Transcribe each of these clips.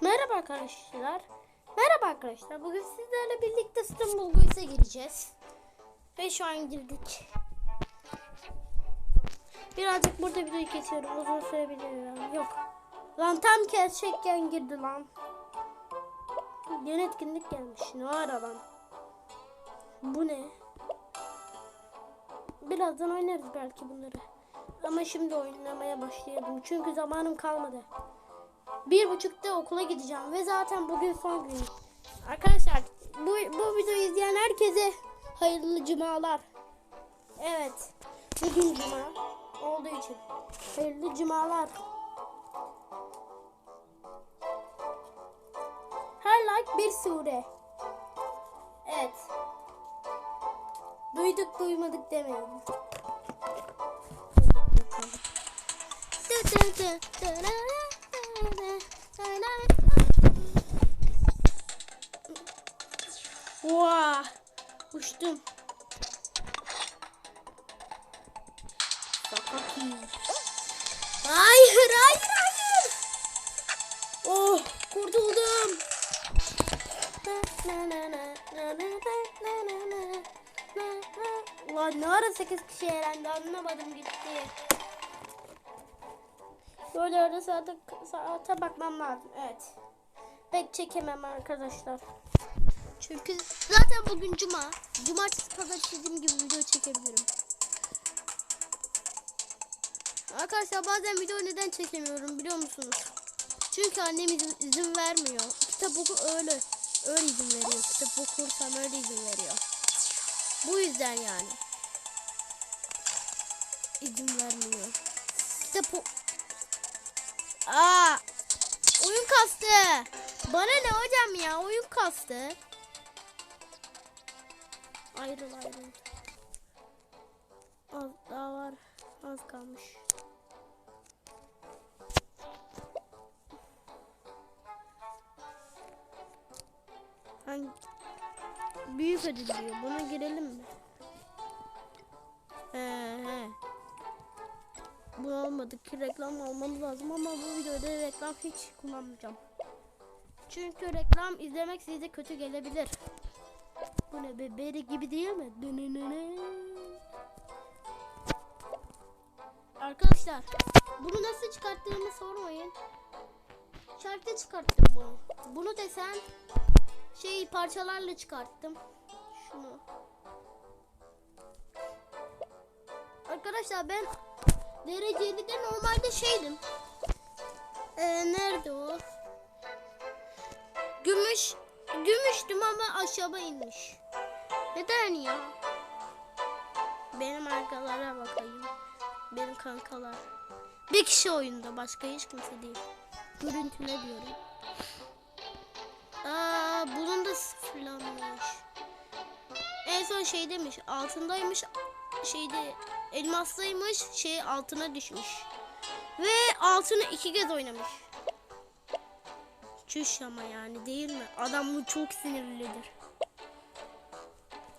Merhaba arkadaşlar. Merhaba arkadaşlar. Bugün sizlerle birlikte İstanbul Guys'a gireceğiz. Ve şu an girdik. Birazcık burada videoyu kesiyorum. Uzun sürebilir. Yok. Lan tam kesecekken girdi lan. Yeni etkinlik gelmiş. Ne ara lan? Bu ne? Birazdan oynarız belki bunları. Ama şimdi oynamaya başlayalım. Çünkü zamanım kalmadı. Bir buçukta okula gideceğim ve zaten bugün son gün. Arkadaşlar bu, bu videoyu izleyen herkese hayırlı cumalar. Evet. Bugün cuma olduğu için hayırlı cumalar. Her like bir sure. Evet. Duyduk duymadık demeyin. Vaa! Uçtum. Sakaki. Hayır, hayır, hayır. Oh, kurtuldum. Ulan ne ara 8 kişi eğlendi anlamadım gitti. Böyle arada saate, saate bakmam lazım. Evet. Pek çekemem arkadaşlar. Çünkü zaten bugün cuma. Cumartesi pazar istediğim gibi video çekebilirim. Arkadaşlar bazen video neden çekemiyorum biliyor musunuz? Çünkü annem izin vermiyor. Kitap oku öyle. Öyle izin veriyor. Kitap okursam öyle izin veriyor. Bu yüzden yani. İzin vermiyor. Kitap o... Aa! Oyun kastı. Bana ne hocam ya? Oyun kastı. Ayrıl ayrıl. Az daha var. Az kalmış. Hangi? Büyük ödül diyor. Buna girelim mi? He he. Bu olmadı ki reklam almamız lazım ama bu videoda reklam hiç kullanmayacağım. Çünkü reklam izlemek size kötü gelebilir. Bu ne be gibi değil mi? Dönönöne. Arkadaşlar bunu nasıl çıkarttığımı sormayın. Şarkı çıkarttım bunu. Bunu desen şey parçalarla çıkarttım. Şunu. Arkadaşlar ben dereceli de normalde şeydim. Ee, nerede o? Gümüş gümüştüm ama aşağı inmiş. Neden ya? Benim arkalara bakayım. Benim kankalar. Bir kişi oyunda başka hiç kimse değil. Görüntüne diyorum. Aa, bunun da sıfırlanmış. En son şey demiş altındaymış şeyde elmastaymış şey altına düşmüş. Ve altını iki kez oynamış. Çüş ama yani değil mi? Adam bu çok sinirlidir.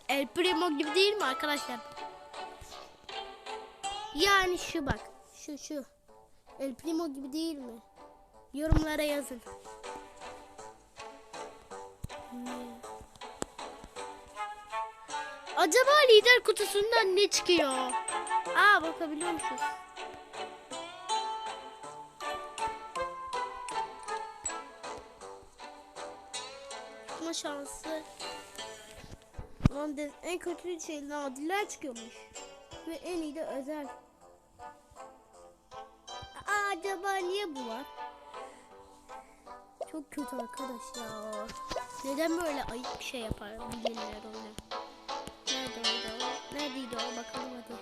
El Primo gibi değil mi arkadaşlar? Yani şu bak. Şu şu. El Primo gibi değil mi? Yorumlara yazın. Acaba lider kutusundan ne çıkıyor? Aa bakabiliyor musunuz? Çıkma şansı. Lan en kötü şey nadiller çıkıyormuş. Ve en iyi de özel. Aa, acaba niye bu var? Çok kötü arkadaş ya. Neden böyle ayıp bir şey yapar bilirler onu. Nerede oydu o? Neredeydi o bakalım hadi.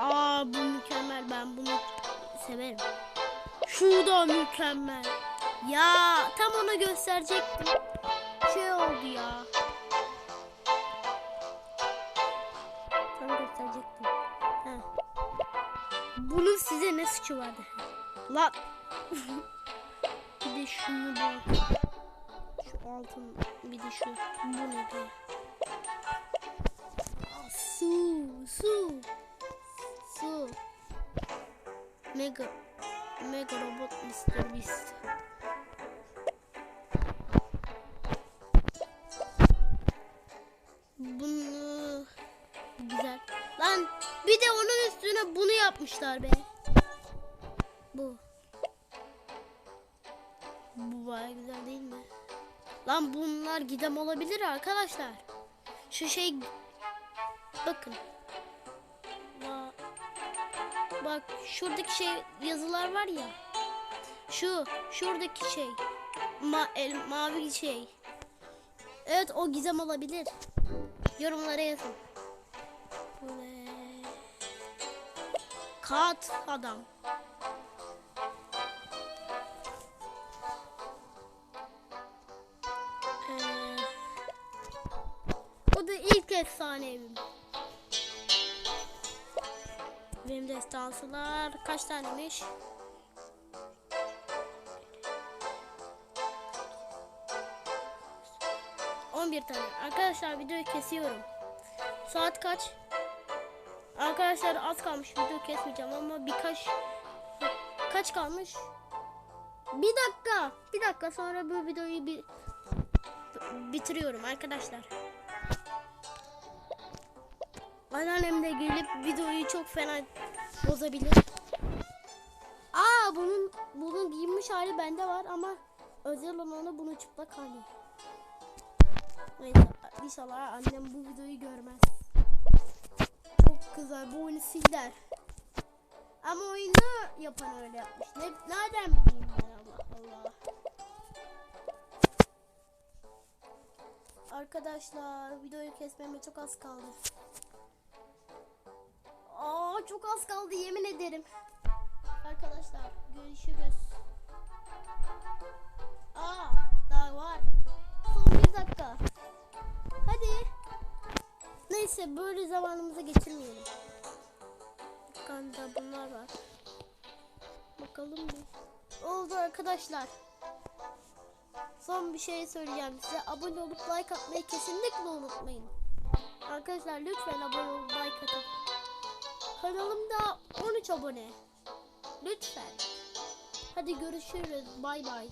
Aa bu mükemmel ben bunu severim. Şu da mükemmel. Ya tam ona gösterecektim. Şey oldu ya. Tam gösterecektim. Heh. Bunun size ne suçu vardı? Lan. bir de şunu bak. Şu altın bir de şu. Bu ne be? Su, su, su. Mega Mega Robot Mr. Beast. Bir de onun üstüne bunu yapmışlar be. Bu. Bu baya güzel değil mi? Lan bunlar gidem olabilir arkadaşlar. Şu şey bakın. Ba- Bak şuradaki şey yazılar var ya. Şu şuradaki şey. Ma el, mavi şey. Evet o gizem olabilir. Yorumlara yazın. Kat adam. Ee, bu da ilk efsane evim. Benim destansılar kaç tanemiş? On bir tane. Arkadaşlar videoyu kesiyorum. Saat kaç? Arkadaşlar az kalmış video kesmeyeceğim ama birkaç kaç kalmış? Bir dakika. Bir dakika sonra bu videoyu bir bitiriyorum arkadaşlar. Anneannem de gelip videoyu çok fena bozabilir. Aa bunun bunun giyinmiş hali bende var ama özel olanı bunu çıplak hali. Neyse inşallah annem bu videoyu görmez. Güzel bu oyunu siler. Ama oyunu yapan öyle yapmış. Ne, nereden bileyim ben Allah Allah. Arkadaşlar videoyu kesmeme çok az kaldı. Aa çok az kaldı yemin ederim. Arkadaşlar görüşürüz. Neyse böyle zamanımızı geçirmeyelim. Dükkanda bunlar var. Bakalım bir. Oldu arkadaşlar. Son bir şey söyleyeceğim size. Abone olup like atmayı kesinlikle unutmayın. Arkadaşlar lütfen abone olup like atın. Kanalımda 13 abone. Lütfen. Hadi görüşürüz. Bay bay.